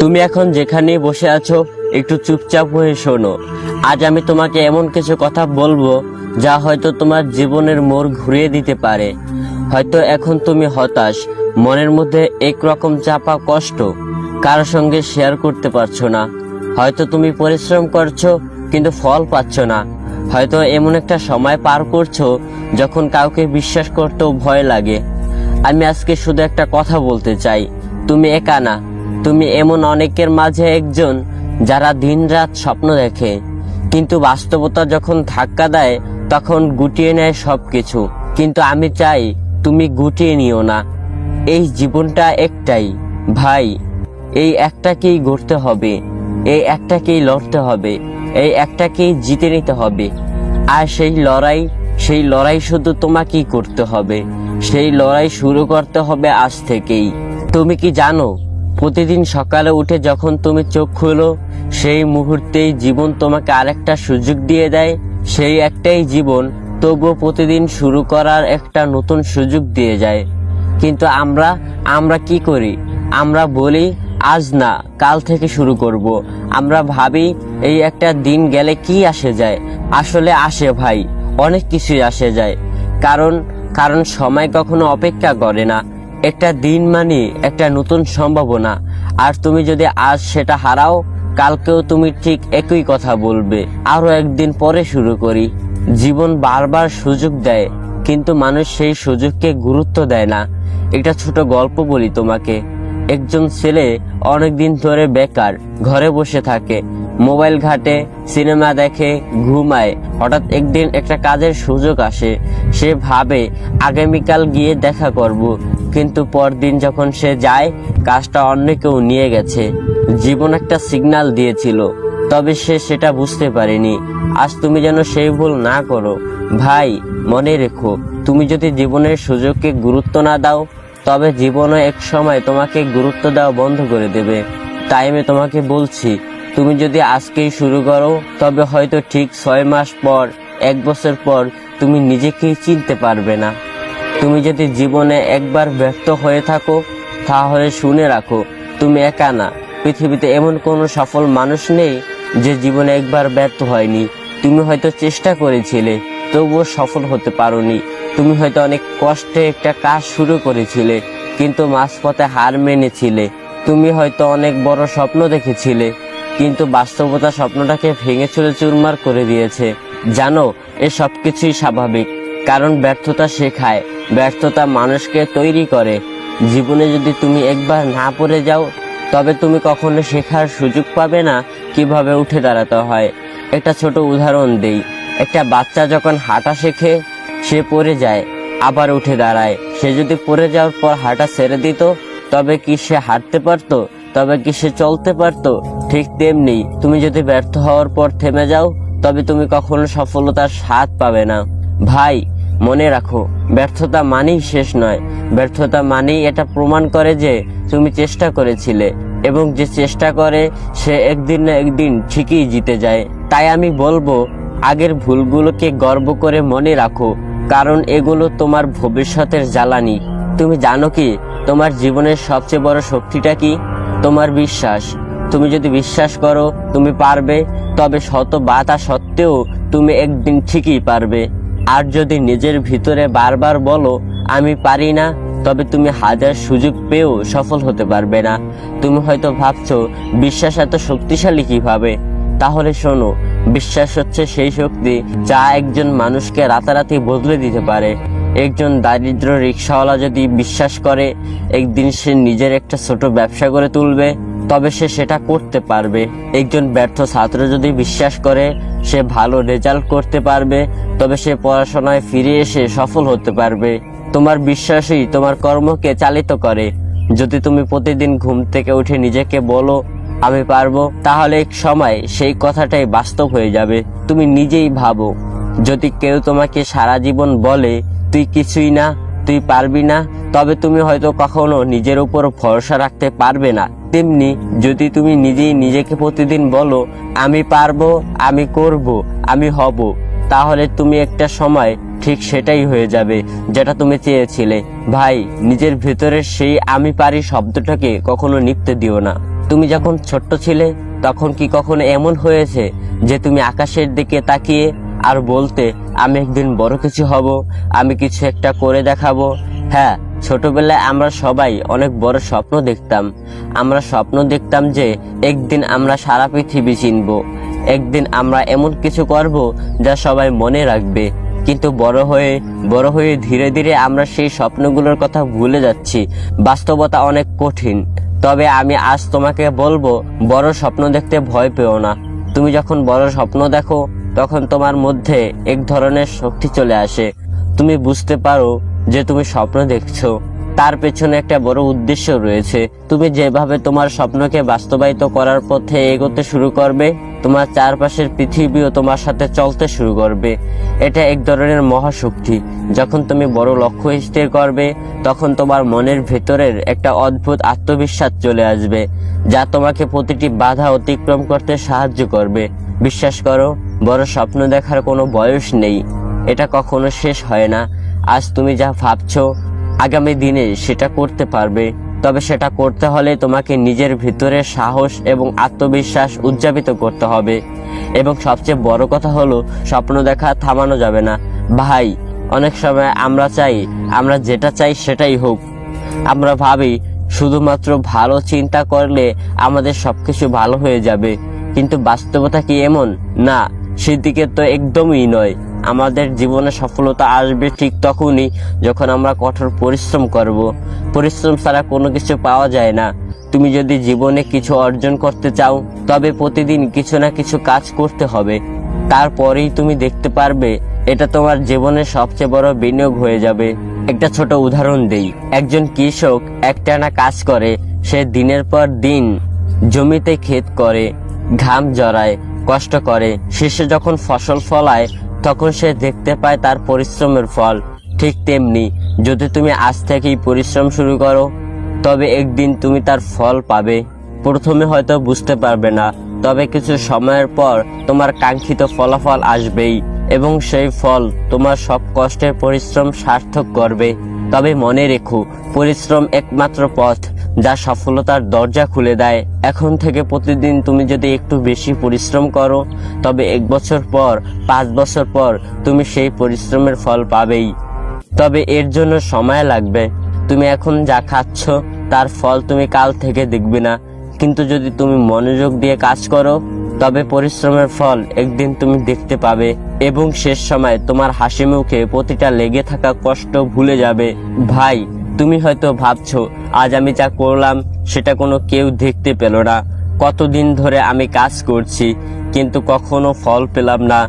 তুমি এখন যেখানে বসে আছো, একটু চুপচাপ হয়ে শোনো। আজ আমি তোমাকে এমন কিছু কথা বলব, যা হয়তো তোমার জীবনের মোড় ঘুরিয়ে দিতে পারে। হয়তো এখন তুমি হতাশ, মনের মধ্যে একরকম চাপা কষ্ট, কারও সঙ্গে শেয়ার করতে পারছ না। হয়তো তুমি পরিশ্রম করছ, কিন্তু ফল পাচ্ছ না। হয়তো এমন একটা সময় পার করছ, যখন কাউকে বিশ্বাস করতেও ভয় লাগে। আমি আজকে শুধু একটা কথা বলতে চাই, তুমি একা না। তুমি এমন অনেকের মাঝে একজন যারা দিনরাত স্বপ্ন দেখে, কিন্তু বাস্তবতা যখন ধাক্কা দেয়, তখন গুটিয়ে নেয় সবকিছু। কিন্তু আমি চাই তুমি গুটিয়ে নিও না। এই জীবনটা একটাই। ভাই, এই একটাকেই গড়তে হবে। এই একটাকেই লড়তে হবে। এই একটাকেই জিতে নিতে হবে। আর সেই লড়াই সেই লড়াই শুধু তোমাকেই করতে হবে। সেই লড়াই শুরু করতে হবে আজ থেকেই। তুমি কি জানো? প্রতিদিন সকালে উঠে যখন তুমি চোখ খুলো, সেই মুহূর্তেই জীবন তোমাকে আরেকটা সুযোগ দিয়ে দেয়। সেই একটাই জীবন, তবুও প্রতিদিন শুরু করার একটা নতুন সুযোগ দিয়ে যায়। কিন্তু আমরা আমরা কি করি? আমরা বলি, আজ না, কাল থেকে শুরু করব। আমরা ভাবি, এই একটা দিন গেলে কি আসে যায়? আসলে আসে ভাই, অনেক কিছুই আসে যায়। কারণ কারণ সময় কখনো অপেক্ষা করে না। একটা দিন মানে একটা নতুন সম্ভাবনা। আর তুমি যদি আজ সেটা হারাও, কালকেও তুমি ঠিক একই কথা বলবে। আরও একদিন পরে শুরু করি। জীবন বারবার সুযোগ দেয়, কিন্তু মানুষ সেই সুযোগকে গুরুত্ব দেয় না। একটা ছোট গল্প বলি তোমাকে। একজন ছেলে অনেকদিন ধরে বেকার, ঘরে বসে থাকে, মোবাইল ঘাটে, সিনেমা দেখে, ঘুমায়। হঠাৎ একদিন একটা কাজের সুযোগ আসে। সে ভাবে, আগামীকাল গিয়ে দেখা করব। কিন্তু পরদিন যখন সে যায়, কাজটা অন্য কেউ নিয়ে গেছে। জীবন একটা সিগন্যাল দিয়েছিল। তবে সে সেটা বুঝতে পারেনি। আজ তুমি যেন সেই ভুল না করো। ভাই, মনে রেখো, তুমি যদি জীবনের সুযোগকে গুরুত্ব না দাও তবে জীবনে এক সময় তোমাকে গুরুত্ব দেওয়া বন্ধ করে দেবে। তাই আমি তোমাকে বলছি, তুমি যদি আজকেই শুরু করো, তবে হয়তো ঠিক ছয় মাস পর, এক বছর পর তুমি নিজেকেই চিনতে পারবে না। তুমি যদি জীবনে একবার ব্যর্থ হয়ে থাকো, তাহলে শুনে রাখো, তুমি একা না। পৃথিবীতে এমন কোনো সফল মানুষ নেই যে জীবনে একবার ব্যর্থ হয়নি। তুমি হয়তো চেষ্টা করেছিলে, তবুও সফল হতে পারোনি। তুমি হয়তো অনেক কষ্টে একটা কাজ শুরু করেছিলে, কিন্তু মাঝপথে হার মেনেছিলে। তুমি হয়তো অনেক বড় স্বপ্ন দেখেছিলে, কিন্তু বাস্তবতা স্বপ্নটাকে ভেঙে চুরে চুরমার করে দিয়েছে। জানো, এ সব কিছুই স্বাভাবিক, কারণ ব্যর্থতা শেখায়, ব্যর্থতা মানুষকে তৈরি করে। জীবনে যদি তুমি একবার না পড়ে যাও, তবে তুমি কখনো শেখার সুযোগ পাবে না কীভাবে উঠে দাঁড়াতে হয়। একটা ছোট উদাহরণ দেই, একটা বাচ্চা যখন হাঁটা শেখে সে পড়ে যায়, আবার উঠে দাঁড়ায়। সে যদি পড়ে যাওয়ার পর হাঁটা ছেড়ে দিত, তবে কি সে হাঁটতে পারতো? তবে কি সে চলতে পারতো? ঠিক তেমনি, তুমি যদি ব্যর্থ হওয়ার পর থেমে যাও, তবে তুমি কখনো সফলতার স্বাদ পাবে না। ভাই, মনে রাখো, ব্যর্থতা মানেই শেষ নয়। ব্যর্থতা মানেই এটা প্রমাণ করে যে তুমি চেষ্টা করেছিলে, এবং যে চেষ্টা করে, সে একদিন না একদিন ঠিকই জিতে যায়। তাই আমি বলব, আগের ভুলগুলোকে গর্ব করে মনে রাখো। কারণ এগুলো তোমার ভবিষ্যতের জ্বালানি। তুমি জানো কি, তোমার জীবনের সবচেয়ে বড় শক্তিটা কি? তোমার বিশ্বাস। তুমি যদি বিশ্বাস করো, তুমি পারবে, তবে শত বাধা সত্ত্বেও তুমি একদিন ঠিকই পারবে। আর যদি নিজের ভিতরে বারবার বলো, আমি পারি না, তবে তুমি হাজার সুযোগ পেয়েও সফল হতে পারবে না। তুমি হয়তো ভাবছ, বিশ্বাস এত শক্তিশালী কীভাবে? তাহলে শোনো, বিশ্বাস হচ্ছে সেই শক্তি যা একজন মানুষকে রাতারাতি বদলে দিতে পারে। একজন দারিদ্র রিক্সাওয়ালা যদি বিশ্বাস করে, একদিন সে নিজের একটা ছোট ব্যবসা করে তুলবে, তবে সে সেটা করতে পারবে। একজন ব্যর্থ ছাত্র যদি বিশ্বাস করে, সে ভালো রেজাল্ট করতে পারবে, তবে সে পড়াশোনায় ফিরে এসে সফল হতে পারবে। তোমার বিশ্বাসই তোমার কর্মকে চালিত করে। যদি তুমি প্রতিদিন ঘুম থেকে উঠে নিজেকে বলো আমি পারব, তাহলে এক সময় সেই কথাটাই বাস্তব হয়ে যাবে। তুমি নিজেই ভাবো। যদি কেউ তোমাকে সারা জীবন বলে, তুই কিছুই না, তুই পারবি না, তবে তুমি হয়তো কখনো নিজের উপর ভরসা রাখতে পারবে না। তেমনি যদি তুমি নিজেই নিজেকে প্রতিদিন বলো, আমি পারব, আমি করব, আমি হব, তাহলে তুমি একটা সময় ঠিক সেটাই হয়ে যাবে, যেটা তুমি চেয়েছিলে। ভাই, নিজের ভেতরের সেই আমি পারি শব্দটাকে কখনো নিপতে দিও না। তুমি যখন ছোট্ট ছিলে, তখন কি কখনো এমন হয়েছে যে তুমি আকাশের দিকে তাকিয়ে আর বলতে, আমি একদিন বড় কিছু হব, আমি কিছু একটা করে দেখাবো হ্যাঁ ছোটবেলায় আমরা সবাই অনেক বড় স্বপ্ন দেখতাম। আমরা স্বপ্ন দেখতাম যে একদিন আমরা সারা পৃথিবী চিনব। একদিন আমরা এমন কিছু করব যা সবাই মনে রাখবে। কিন্তু বড় হয়ে বড় হয়ে ধীরে ধীরে আমরা সেই স্বপ্নগুলোর কথা ভুলে যাচ্ছি। বাস্তবতা অনেক কঠিন। তবে আমি আজ তোমাকে বলব, বড় স্বপ্ন দেখতে ভয় পেও না। তুমি যখন বড় স্বপ্ন দেখো, তখন তোমার মধ্যে এক ধরনের শক্তি চলে আসে। তুমি বুঝতে পারো যে তুমি স্বপ্ন দেখছ। তার পেছনে একটা বড় উদ্দেশ্য রয়েছে। তুমি যেভাবে তোমার স্বপ্নকে বাস্তবায়িত করার পথে এগোতে শুরু করবে, তোমার চারপাশের পৃথিবীও তোমার সাথে চলতে শুরু করবে। এটা এক ধরনের মহাশক্তি। যখন তুমি বড় লক্ষ্য স্থির করবে, তখন তোমার মনের ভেতরের একটা অদ্ভুত আত্মবিশ্বাস চলে আসবে, যা তোমাকে প্রতিটি বাধা অতিক্রম করতে সাহায্য করবে। বিশ্বাস করো, বড় স্বপ্ন দেখার কোনো বয়স নেই। এটা কখনো শেষ হয় না। আজ তুমি যা ভাবছ আগামী দিনে সেটা করতে পারবে, তবে সেটা করতে হলে তোমাকে নিজের ভিতরে সাহস এবং আত্মবিশ্বাস উদযাপিত করতে হবে। এবং সবচেয়ে বড় কথা হলো, স্বপ্ন দেখা থামানো যাবে না। ভাই, অনেক সময় আমরা চাই, আমরা যেটা চাই সেটাই হোক। আমরা ভাবি, শুধুমাত্র ভালো চিন্তা করলে আমাদের সবকিছু ভালো হয়ে যাবে। কিন্তু বাস্তবতা কি এমন? না, সেদিকে তো একদমই নয়। আমাদের জীবনে সফলতা আসবে ঠিক তখনই যখন আমরা কঠোর পরিশ্রম করব। পরিশ্রম ছাড়া কোনো কিছু পাওয়া যায় না। তুমি যদি জীবনে কিছু অর্জন করতে চাও, তবে প্রতিদিন কিছু না কিছু কাজ করতে হবে। তারপরেই তুমি দেখতে পারবে, এটা তোমার জীবনের সবচেয়ে বড় বিনিয়োগ হয়ে যাবে। একটা ছোট উদাহরণ দেই। একজন কৃষক একটানা কাজ করে, সে দিনের পর দিন জমিতে ক্ষেত করে, ঘাম জড়ায়, কষ্ট করে। শেষে যখন ফসল ফলায় তখন সে দেখতে পায় তার পরিশ্রমের ফল। ঠিক তেমনি, যদি তুমি আজ থেকেই পরিশ্রম শুরু করো, তবে একদিন তুমি তার ফল পাবে। প্রথমে হয়তো বুঝতে পারবে না, তবে কিছু সময়ের পর তোমার কাঙ্ক্ষিত ফলাফল আসবেই, এবং সেই ফল তোমার সব কষ্টের পরিশ্রম সার্থক করবে। তবে মনে রেখো, পরিশ্রম একমাত্র পথ। যা সফলতার দরজা খুলে দেয়। এখন থেকে প্রতিদিন তুমি যদি একটু বেশি পরিশ্রম করো, তবে এক বছর পর, পাঁচ বছর পর তুমি সেই পরিশ্রমের ফল পাবেই। তবে এর জন্য সময় লাগবে। তুমি এখন যা খাচ্ছ, তার ফল তুমি কাল থেকে দেখবে না। কিন্তু যদি তুমি মনোযোগ দিয়ে কাজ করো, তবে পরিশ্রমের ফল একদিন তুমি দেখতে পাবে এবং শেষ সময় তোমার হাসি মুখে প্রতিটা লেগে থাকা কষ্ট ভুলে যাবে। ভাই তুমি হয়তো ভাবছ, আজ আমি যা করলাম, সেটা কোনো কেউ দেখতে পেল না। কতদিন ধরে আমি কাজ করছি, কিন্তু কখনো ফল পেলাম না।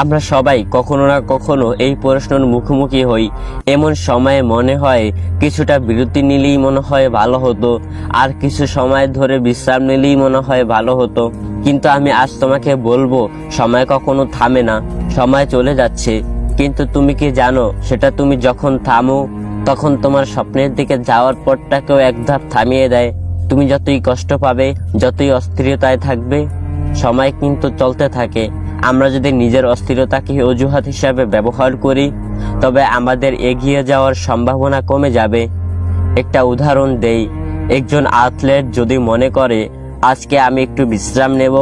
আমরা সবাই কখনো না কখনো এই প্রশ্নের মুখোমুখি হই। এমন সময়ে মনে হয়, কিছুটা বিরতি নিলেই মনে হয় ভালো হতো, আর কিছু সময় ধরে বিশ্রাম নিলেই মনে হয় ভালো হতো। কিন্তু আমি আজ তোমাকে বলব, সময় কখনো থামে না, সময় চলে যাচ্ছে। কিন্তু তুমি কি জানো, সেটা তুমি যখন থামো তখন তোমার স্বপ্নের দিকে যাওয়ার পরটাকেও এক ধাপ থামিয়ে দেয়। তুমি যতই কষ্ট পাবে, যতই অস্থিরতায় থাকবে, সময় কিন্তু চলতে থাকে। আমরা যদি নিজের অস্থিরতাকে অজুহাত হিসাবে ব্যবহার করি, তবে আমাদের এগিয়ে যাওয়ার সম্ভাবনা কমে যাবে। একটা উদাহরণ দেই, একজন অ্যাথলেট যদি মনে করে, আজকে আমি একটু বিশ্রাম নেব,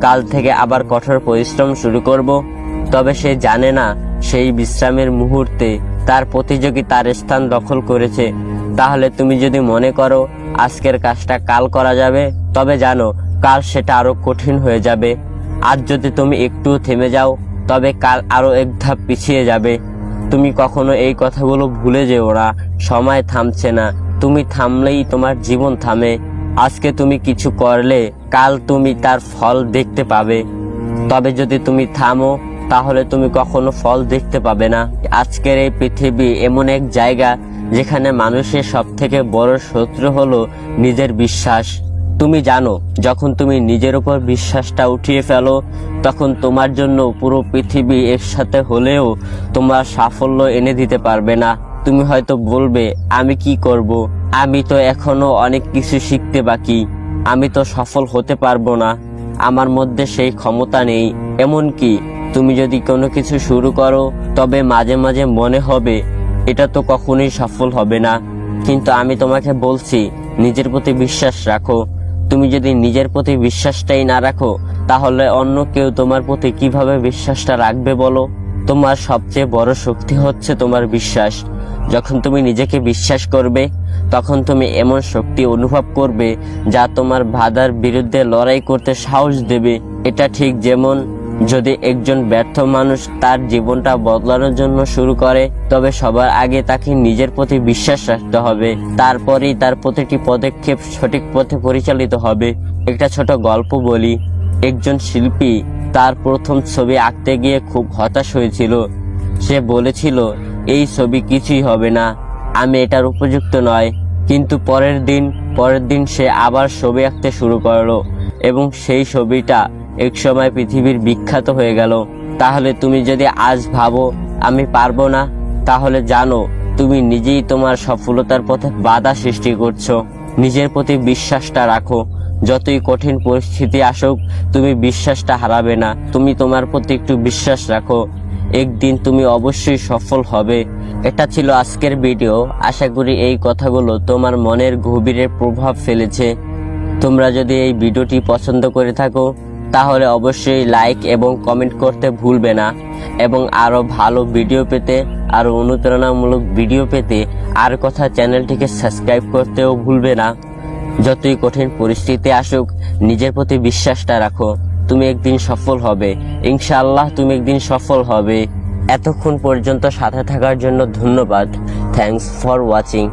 কাল থেকে আবার কঠোর পরিশ্রম শুরু করব, তবে সে জানে না, সেই বিশ্রামের মুহূর্তে তার প্রতিযোগী তার স্থান দখল করেছে। তাহলে তুমি যদি মনে করো, আজকের কাজটা কাল করা যাবে, তবে জানো, কাল সেটা আরও কঠিন হয়ে যাবে। আজ যদি তুমি একটু থেমে যাও, তবে কাল আরও এক ধাপ পিছিয়ে যাবে। তুমি কখনো এই কথাগুলো ভুলে যেও না, সময় থামছে না। তুমি থামলেই তোমার জীবন থামে। আজকে তুমি কিছু করলে, কাল তুমি তার ফল দেখতে পাবে। তবে যদি তুমি থামো তাহলে তুমি কখনো ফল দেখতে পাবে না। আজকের এই পৃথিবী এমন এক জায়গা যেখানে মানুষের সব থেকে বড় শত্রু হলো নিজের বিশ্বাস। তুমি জানো, যখন তুমি নিজের উপর বিশ্বাসটা উঠিয়ে ফেলো, তখন তোমার জন্য পুরো পৃথিবী একসাথে হলেও তোমার সাফল্য এনে দিতে পারবে না। তুমি হয়তো বলবে, আমি কি করব? আমি তো এখনও অনেক কিছু শিখতে বাকি। আমি তো সফল হতে পারব না। আমার মধ্যে সেই ক্ষমতা নেই। এমনকি তুমি যদি কোনো কিছু শুরু করো, তবে মাঝে মাঝে মনে হবে, এটা তো কখনোই সফল হবে না। কিন্তু আমি তোমাকে বলছি, নিজের প্রতি বিশ্বাস রাখো। তুমি যদি নিজের প্রতি বিশ্বাসটাই না রাখো, তাহলে অন্য কেউ তোমার প্রতি কীভাবে বিশ্বাসটা রাখবে বলো? তোমার সবচেয়ে বড় শক্তি হচ্ছে তোমার বিশ্বাস। যখন তুমি নিজেকে বিশ্বাস করবে, তখন তুমি এমন শক্তি অনুভব করবে, যা তোমার বাধার বিরুদ্ধে লড়াই করতে সাহস দেবে। এটা ঠিক যেমন যদি একজন ব্যর্থ মানুষ তার জীবনটা বদলানোর জন্য শুরু করে, তবে সবার আগে তাকে নিজের প্রতি বিশ্বাস রাখতে হবে। তারপরেই তার প্রতিটি পদক্ষেপ সঠিক পথে পরিচালিত হবে। একটা ছোট গল্প বলি। একজন শিল্পী তার প্রথম ছবি আঁকতে গিয়ে খুব হতাশ হয়েছিল। সে বলেছিল, এই ছবি কিছুই হবে না। আমি এটার উপযুক্ত নয়। কিন্তু পরের দিন পরের দিন সে আবার ছবি আঁকতে শুরু করল এবং সেই ছবিটা একসময় পৃথিবীর বিখ্যাত হয়ে গেল। তাহলে তুমি যদি আজ ভাবো, আমি পারব না, তাহলে জানো, তুমি নিজেই তোমার সফলতার পথে বাধা সৃষ্টি করছ। নিজের প্রতি বিশ্বাসটা রাখো। যতই কঠিন পরিস্থিতি আসুক, তুমি বিশ্বাসটা হারাবে না। তুমি তোমার প্রতি একটু বিশ্বাস রাখো। একদিন তুমি অবশ্যই সফল হবে। এটা ছিল আজকের ভিডিও। আশা করি এই কথাগুলো তোমার মনের গভীরে প্রভাব ফেলেছে। তোমরা যদি এই ভিডিওটি পছন্দ করে থাকো তাহলে অবশ্যই লাইক এবং কমেন্ট করতে ভুলবে না। এবং আরও ভালো ভিডিও পেতে, আরও অনুপ্রেরণামূলক ভিডিও পেতে আর কথা চ্যানেলটিকে সাবস্ক্রাইব করতেও ভুলবে না। যতই কঠিন পরিস্থিতি আসুক, নিজের প্রতি বিশ্বাসটা রাখো। তুমি একদিন সফল হবে। ইনশাআল্লাহ তুমি একদিন সফল হবে। এতক্ষণ পর্যন্ত সাথে থাকার জন্য ধন্যবাদ। Thanks for watching